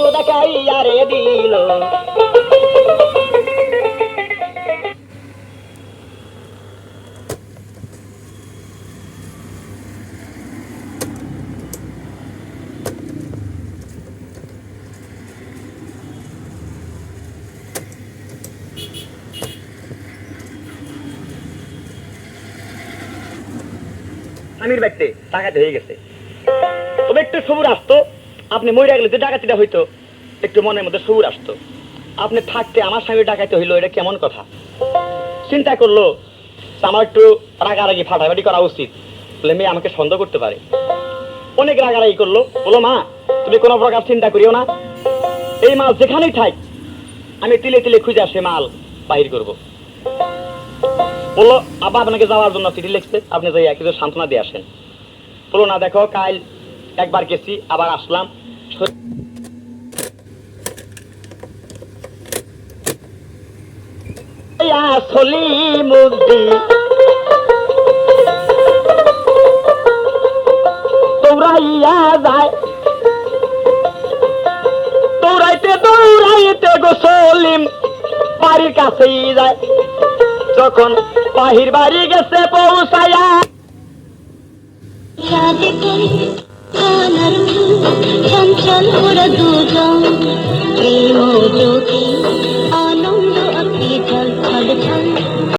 বস্তু দেখাইয়া রে আমির ব্যক্তি টাকাতে হয়ে গেছে। তবে একটু সবুর আসতো। আপনি মরে গেলে যে ডাকাতিটা হইতো, একটু মনের মধ্যে সুর আসতো। আপনি থাকতে আমার স্বামী ডাকাইতে হইল, এটা কেমন কথা? চিন্তা করল, আমার একটু রাগারাগি ফাটাফাটি করা উচিত, বলে মেয়ে আমাকে সন্দেহ করতে পারে। অনেক রাগারাগি করল, বলো মা, তুমি কোনো প্রকার চিন্তা করিও না। এই মাল যেখানেই থাক, আমি তিলে তিলে খুঁজে আসে মাল বাহির করব। বলল আবার আপনাকে যাওয়ার জন্য চিঠি লিখছে, আপনি যাই কিছু সান্ত্বনা দিয়ে আসেন। বলো না, দেখো, কাল একবার গেছি, আবার আসলাম। আসলি কাছেই যায়। যখন বাহির বাড়ি গেছে পৌঁছায়া করে কানার